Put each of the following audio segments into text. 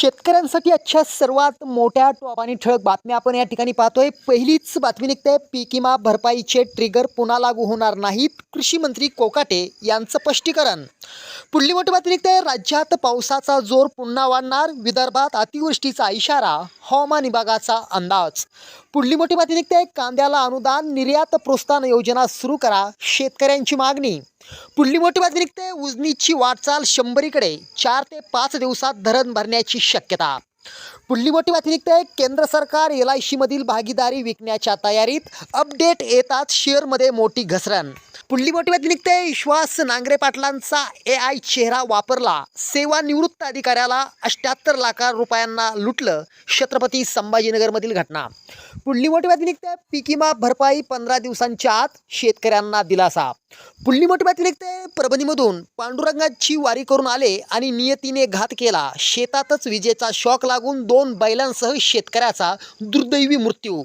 शेतकऱ्यांसाठी आजच्या सर्वात मोठ्या टॉप आणि ठळक बातम्या आपण या ठिकाणी पाहतोय. पहिलीच बातमी निघते. पीक विमा भरपाईचे ट्रिगर पुन्हा लागू होणार नाहीत कृषी मंत्री कोकाटे यांचं स्पष्टीकरण. पुढली मोठी बातमी निघते. राज्यात पावसाचा जोर पुन्हा वाढणार. विदर्भात अतिवृष्टीचा इशारा. हवामान विभागाचा अंदाज. पुढली मोठी बातमी निघते. कांद्याला अनुदान निर्यात प्रोत्साहन योजना सुरू करा. शेतकऱ्यांची मागणी. पुढली मोठी बातमी निघते. उजनीची वाटचाल शंभरीकडे. चार ते पाच दिवसात धरण भरण्याची शक्यता. पुढली मोठी बातमी निघते. केंद्र सरकार एल आय सीमधील भागीदारी विकण्याच्या तयारीत. अपडेट येतात शेअरमध्ये मोठी घसरण. पुढली मोठी बातमी निघते. विश्वास नांगरे पाटलांचा ए आय चेहरा वापरला. सेवानिवृत्त अधिकाऱ्याला अष्ट्याहत्तर लाख रुपयांना लुटलं छत्रपती संभाजीनगरमधील घटना. पुढली मोठी बातमी निघते. पीक भरपाई पंधरा दिवसांच्या आत शेतकऱ्यांना दिलासा. पुढली मोठी बातमी निघते. परभणीमधून पांडुरंगाची वारी करून आले आणि नियतीने घात केला. शेतातच विजेचा शॉक लागून दोन बैलांसह शेतकऱ्याचा दुर्दैवी मृत्यू.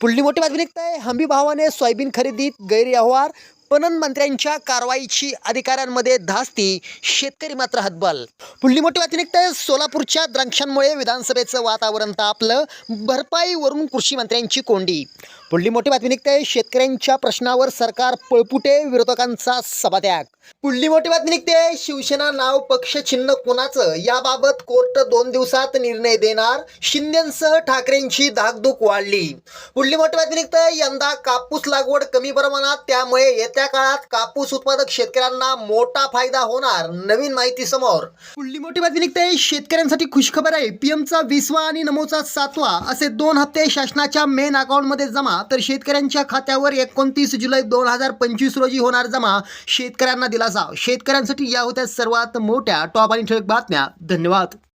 पुढली मोठी बातमी निघते. हंबी भावाने सोयाबीन खरेदीत गैरव्यवहार पणन मंत्र्यांच्या कारवाईची अधिकाऱ्यांमध्ये धास्ती शेतकरी मात्र हतबल. पुढली मोठी बातमी निघते सोलापूरच्या द्राक्षांमुळे विधानसभेचं वातावरण तापलं भरपाईवरून कृषी मंत्र्यांची कोंडी. पुढली मोठी बातमी निघते शेतकऱ्यांच्या प्रश्नावर सरकार पळपुटे विरोधकांचा सभात्याग. पुढली मोठी बातमी निघते शिवसेना नाव पक्ष चिन्ह कोणाचं? याबाबत कोर्ट दोन दिवसात निर्णय देणार शिंदेसह ठाकरेंची धाकधूक वाढली. पुढली मोठी बातमी निघते यंदा कापूस लागवड कमी प्रमाणात त्यामुळे येत्या काळात कापूस उत्पादक शेतकऱ्यांना मोठा फायदा होणार नवीन माहिती समोर. पुढली मोठी बातमी निघते. शेतकऱ्यांसाठी खुशखबर आहे. पीएमचा विसवा आणि नमोचा सातवा असे दोन हप्ते शासनाच्या मेन अकाउंटमध्ये जमा. तर शेतकऱ्यांच्या खात्यावर एकोणतीस जुलै दोन हजार पंचवीस रोजी होणार जमा. शेतकऱ्यांना दिलासा. शेतकऱ्यांसाठी या होत्या सर्वात मोठ्या टॉप आणि ठळक बातम्या. धन्यवाद.